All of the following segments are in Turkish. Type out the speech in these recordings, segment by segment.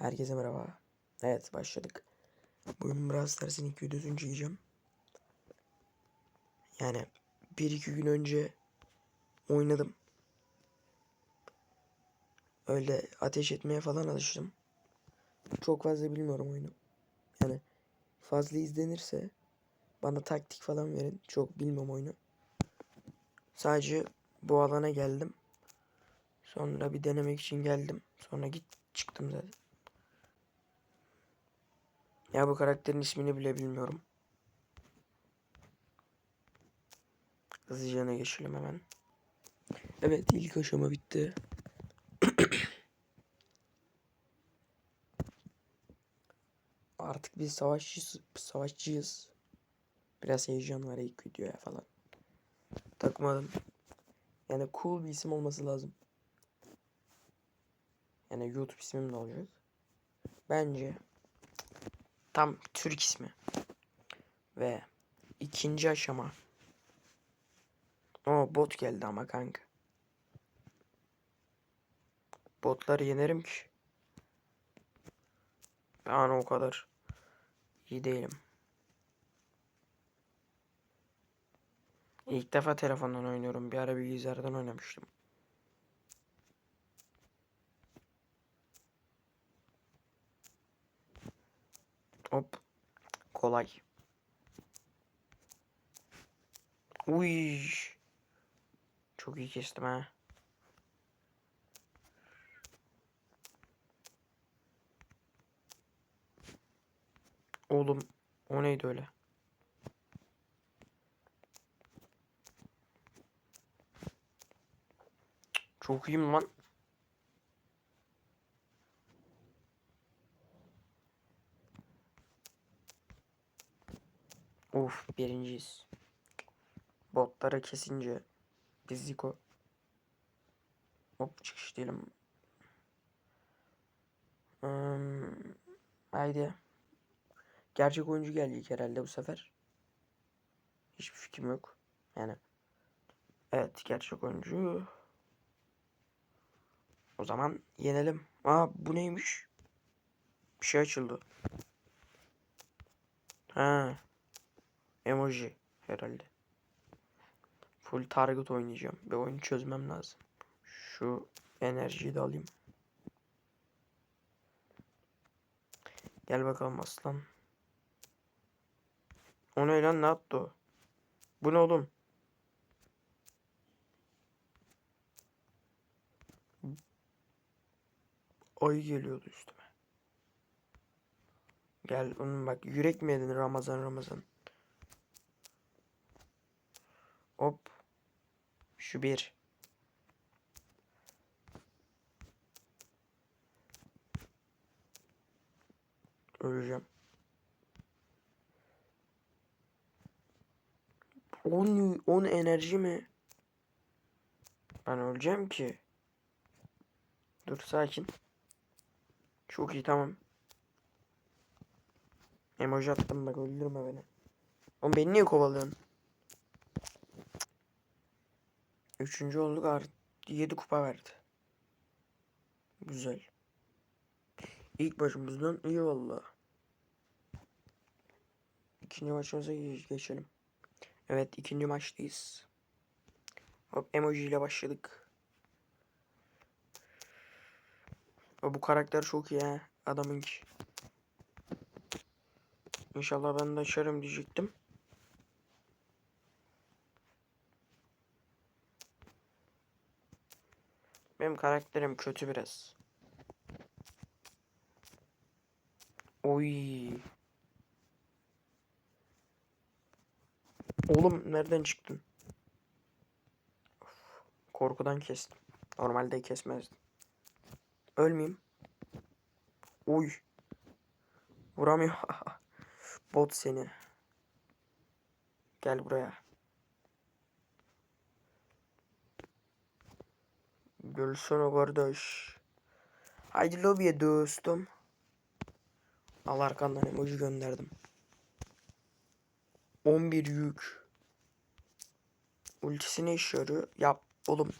Herkese merhaba. Evet başladık. Bugün Brawl Stars'ın ilk videosunu çekeceğim. Yani bir iki gün önce oynadım. Öyle ateş etmeye falan alıştım. Çok fazla bilmiyorum oyunu. Yani fazla izlenirse bana taktik falan verin. Çok bilmiyorum oyunu. Sadece bu alana geldim. Sonra bir denemek için geldim. Sonra git çıktım zaten. Ya bu karakterin ismini bile bilmiyorum. Hızlıca geçelim hemen. Evet ilk aşama bitti. Artık biz savaşçıyız, savaşçıyız. Biraz heyecan var ilk videoya falan. Takmadım. Yani cool bir isim olması lazım. Yani YouTube ismim de olacak. Bence tam Türk ismi. Ve ikinci aşama. O bot geldi ama kanka. Botları yenerim ki. Yani o kadar iyi değilim. İlk defa telefondan oynuyorum. Bir ara bilgisayardan oynamıştım. Hop. Kolay. Uy. Çok iyi kestim ha. Oğlum o neydi öyle? Çok iyiyim lan. Of birinciyiz. Botları kesince Biziko. Hop çıkış diyelim. Hmm, haydi. Gerçek oyuncu gelecek herhalde bu sefer. Hiçbir fikrim yok. Yani. Evet gerçek oyuncu. O zaman yenelim. Aa bu neymiş? Bir şey açıldı. Ha. Emoji herhalde. Full target oynayacağım. Bir oyunu çözmem lazım. Şu enerjiyi de alayım. Gel bakalım aslan. O ne lan ne yaptı o? Bu ne oğlum? Ay geliyordu üstüme. Gel onun bak yürek mi yedin Ramazan Ramazan? Hop. Şu bir. Öleceğim. 10 10 enerji mi? Ben öleceğim ki. Dur sakin. Çok iyi tamam. Emoji attım bak öldürme beni. Oğlum beni niye kovalıyorsun? Üçüncü olduk artık 7 kupa verdi. Güzel. İlk başımızdan iyi valla. İkinci maçımıza geçelim. Evet ikinci maçtayız. Hop emoji ile başladık. Bu karakter çok iyi ha. Adamınki. İnşallah ben de açarım diyecektim. Benim karakterim kötü biraz. Oy. Oğlum nereden çıktın? Of, korkudan kestim. Normalde kesmezdim. Ölmeyeyim. Oy. Vuramıyor. Bot seni. Gel buraya. Görüşsene kardeş. Haydi lobiye dostum. Al arkandan emoji gönderdim. 11 yük. Ultisini iş yarıyor. Yap oğlum.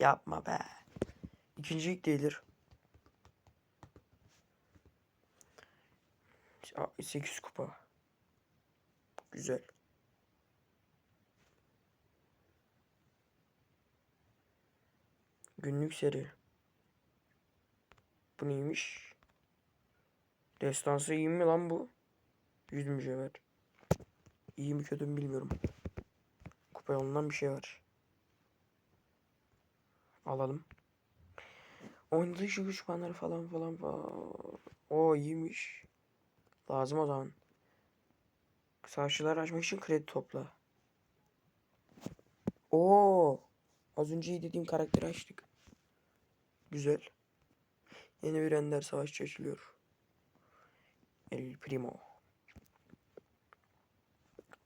Yapma be. İkinci yük değildir. 8 kupa. Güzel. Günlük seri. Bu neymiş? Destansı iyi mi lan bu? 100 mücevher. İyi mi kötü mü bilmiyorum. Kupa yolundan bir şey var. Alalım. Oynadığı şu düşmanları falan falan falan. O iyiymiş. Lazım o zaman. Savaşçıları açmak için kredi topla. Oo. Az önce dediğim karakteri açtık. Güzel. Yeni bir ender savaşçı açılıyor. El Primo.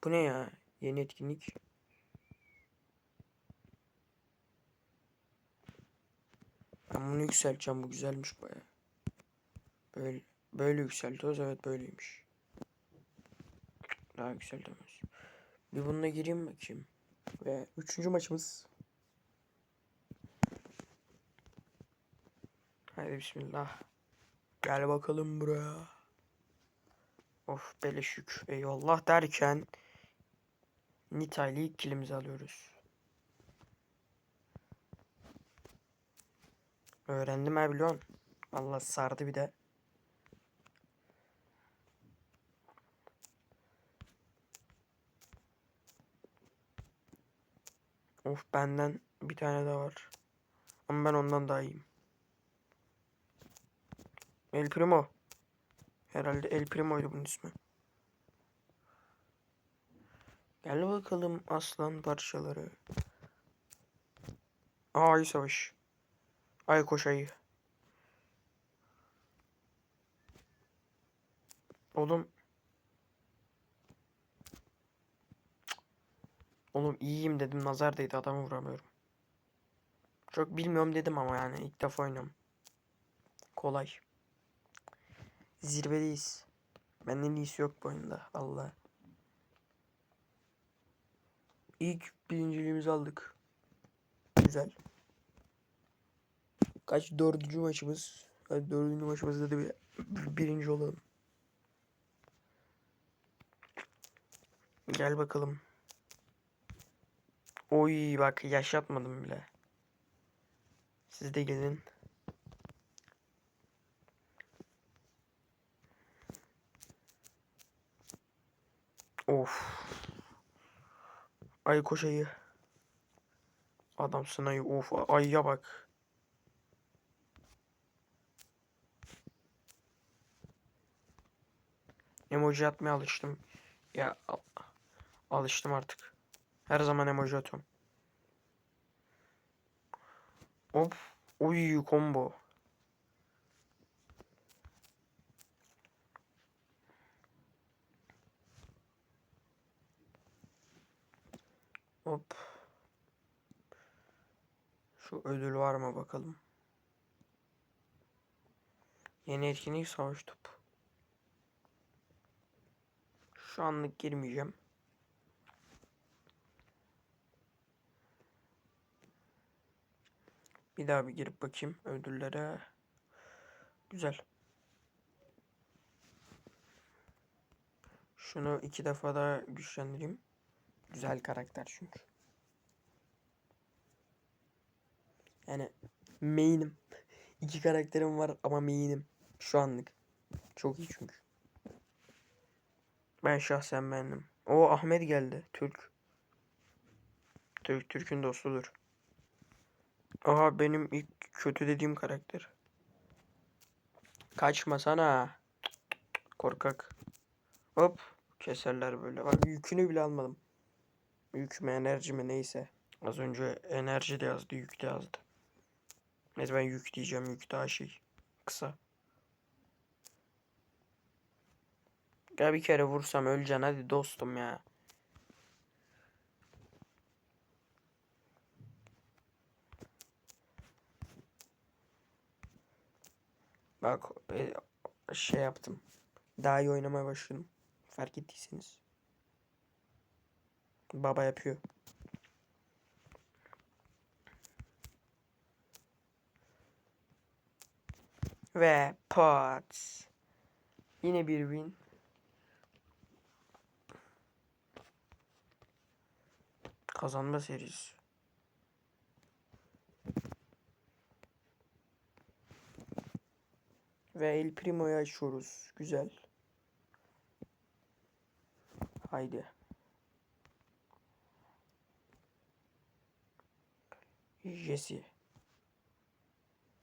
Bu ne ya? Yeni etkinlik. Ben bunu yükselteceğim. Bu güzelmiş baya. Böyle böyle yükseltiyoruz. Evet böyleymiş. Daha yükseltemez. Bir bununla gireyim bakayım. Ve üçüncü maçımız. Haydi bismillah. Gel bakalım buraya. Of beleş yük. Eyvallah derken Nita'yla ilk kilimizi alıyoruz. Öğrendim ha biliyorsun. Allah sardı bir de. Of benden bir tane daha var. Ama ben ondan daha iyiyim. El Primo. Herhalde El Primo'ydu bunun ismi. Gel bakalım aslan parçaları. Ay savaş. Ay koş ayı. Oğlum. Oğlum iyiyim dedim nazar değdi adamı vuramıyorum. Çok bilmiyorum dedim ama yani ilk defa oynuyorum. Kolay. Zirvedeyiz. Benden iyisi yok bu oyunda. Allah. İlk birinciliğimizi aldık. Güzel. Kaç dördüncü maçımız? Hadi dördüncü maçımızda da bir birinci olalım. Gel bakalım. Oy bak yaşatmadım bile. Siz de gelin. Of. Ay koş ayı. Adamsın ayı. Of ayıya bak. Emoji atmaya alıştım. Ya al- alıştım artık. Her zaman emoji atıyorum. Hop. Uy combo. Hop. Şu ödül var mı bakalım. Yeni etkinlik savaş topu. Şu anlık girmeyeceğim. Bir daha bir girip bakayım ödüllere. Güzel. Şunu iki defa daha güçlendireyim. Güzel karakter çünkü. Yani main'im. İki karakterim var ama main'im. Şu anlık. Çok iyi çünkü. Ben şahsen beğendim. O Ahmet geldi. Türk. Türk Türk'ün dostudur. Aha benim ilk kötü dediğim karakter. Kaçmasana. Korkak. Hop. Keserler böyle. Bak yükünü bile almadım. Yük mü enerji mi neyse. Az önce enerji de yazdı yük de yazdı. Neyse ben yük diyeceğim. Yük daha şey. Kısa. Ya bir kere vursam öleceksin hadi dostum ya. Bak e, şey yaptım. Daha iyi oynamaya başladım. Fark ettiyseniz. Baba yapıyor. Ve pot. Yine bir win. Kazanma serisi. Ve El Primo'yu açıyoruz. Güzel. Haydi. Jesse.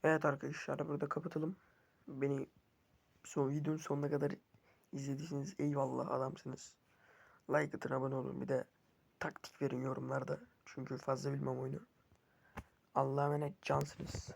Evet arkadaşlar burada kapatalım. Beni son videonun sonuna kadar izlediyseniz eyvallah adamsınız. Like atın abone olun. Bir de taktik verin yorumlarda. Çünkü fazla bilmem oyunu. Allah'a emanet cansınız.